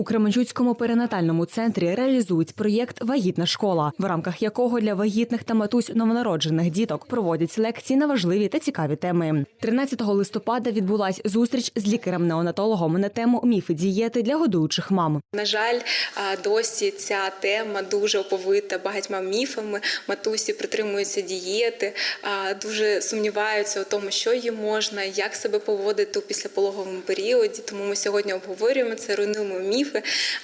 У Кременчуцькому перинатальному центрі реалізують проєкт Вагітна школа, в рамках якого для вагітних та матусь новонароджених діток проводять лекції на важливі та цікаві теми. 13 листопада відбулась зустріч з лікарем-неонатологом на тему міфи дієти для годуючих мам. На жаль, досі ця тема дуже оповита багатьма міфами. Матусі притримуються дієти, дуже сумніваються у тому, що їм можна, як себе поводити у післяпологовому періоді. Тому ми сьогодні обговорюємо це, руйнуємо міфи,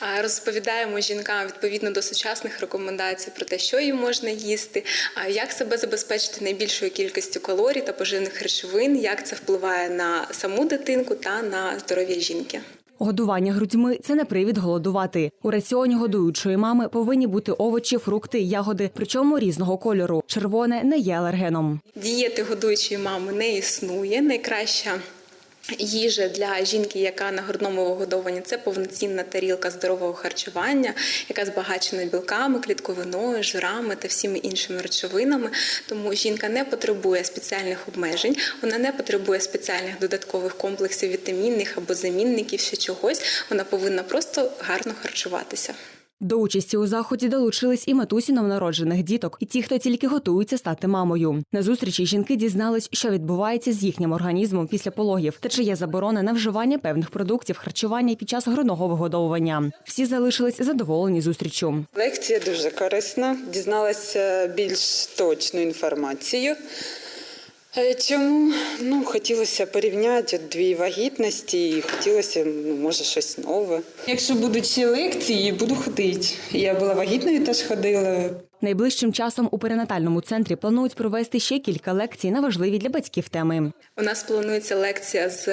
а, розповідаємо жінкам відповідно до сучасних рекомендацій про те, що їм можна їсти, як себе забезпечити найбільшою кількістю калорій та поживних речовин, як це впливає на саму дитинку та на здоров'я жінки. Годування грудьми це не привід голодувати. У раціоні годуючої мами повинні бути овочі, фрукти, ягоди, причому різного кольору. Червоне не є алергеном. Дієти годуючої мами не існує. Найкраща їжа для жінки, яка на грудному вигодованні, це повноцінна тарілка здорового харчування, яка збагачена білками, клітковиною, жирами та всіми іншими речовинами. Тому жінка не потребує спеціальних обмежень, вона не потребує спеціальних додаткових комплексів вітамінних або замінників, ще чогось. Вона повинна просто гарно харчуватися. До участі у заході долучились і матусі новонароджених діток, і ті, хто тільки готується стати мамою. На зустрічі жінки дізнались, що відбувається з їхнім організмом після пологів та чи є заборона на вживання певних продуктів харчування під час грудного вигодовування. Всі залишились задоволені зустрічю. Лекція дуже корисна, дізналася більш точну інформацію. Е, Чому ну, хотілося порівняти дві вагітності і хотілося, ну, може, щось нове. Якщо будуть ще лекції, буду ходити. Я була вагітною, теж ходила. Найближчим часом у перинатальному центрі планують провести ще кілька лекцій на важливі для батьків теми. У нас планується лекція з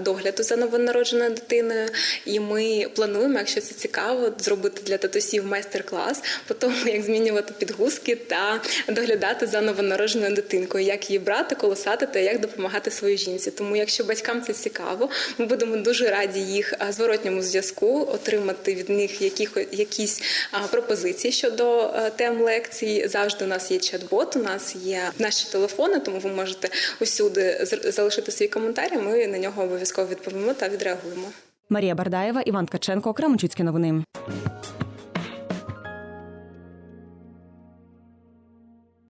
догляду за новонародженою дитиною, і ми плануємо, якщо це цікаво, зробити для татусів майстер-клас по тому, як змінювати підгузки та доглядати за новонародженою дитинкою, як її брати, колосати та як допомагати своїй жінці. Тому, якщо батькам це цікаво, ми будемо дуже раді їх зворотньому зв'язку, отримати від них яких, якісь пропозиції щодо тем лекцій. Завжди у нас є чат-бот, у нас є наші телефони, тому ви можете усюди залишити свій коментар. Ми на нього обов'язково відповімо та відреагуємо. Марія Бардаєва, Іван Ткаченко, Кременчуцькі новини.